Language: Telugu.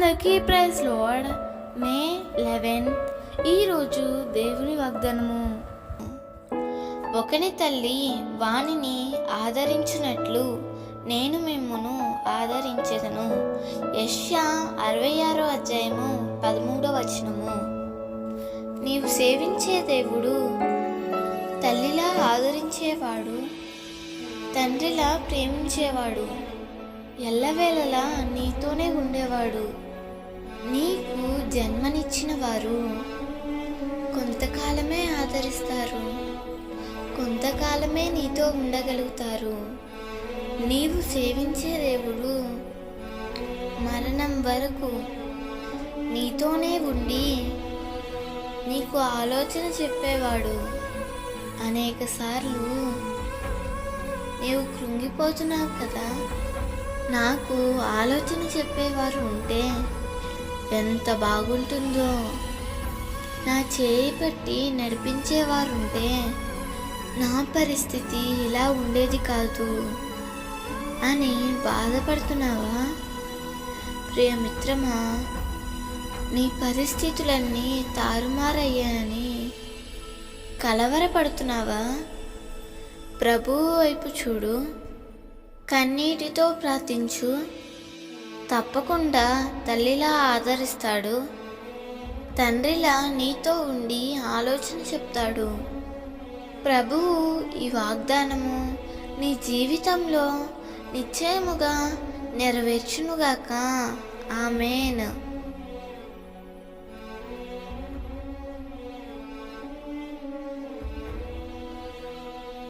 అందరికీ ప్రైజ్ లోడ్. May eleven. ఈరోజు దేవుని వాగ్దానము. ఒకని తల్లి వానిని ఆదరించినట్లు నేను మిమ్మును ఆదరించేదను. యష్యా అరవై ఆరో అధ్యాయము పదమూడో వచనము. నీవు సేవించే దేవుడు తల్లిలా ఆదరించేవాడు తండ్రిలా ప్రేమించేవాడు ఎల్లవేళలా నీతోనే ఉండేవాడు. ఆదరిస్తారు. కొంతకాలమే నీతో ఉండగలుగుతారు. నీవు సేవించే దేవుడు మరణం వరకు నీతోనే ఉండి నీకు ఆలోచన చెప్పేవాడు. అనేక సార్లు నీవు కృంగిపోతున్నావు కదా నాకు ఆలోచన చెప్పేవారు ఉంటే ఎంత బాగుంటుందో. నా చేయి పట్టి నడిపించేవారు ఉంటే నా పరిస్థితి ఇలా ఉండేది కాదు అని బాధపడుతున్నావా? ప్రియమిత్రమా నీ పరిస్థితులన్నీ తారుమారయ్యాయని కలవరపడుతున్నావా? ప్రభువు వైపు చూడు కన్నీటితో ప్రార్థించు తప్పకుండా తల్లిలా ఆదరిస్తాడు తండ్రిలా నీతో ఉండి ఆలోచన చెప్తాడు. ప్రభువు ఈ వాగ్దానము నీ జీవితంలో నిశ్చయముగా నెరవేర్చునుగాక. ఆమెన్.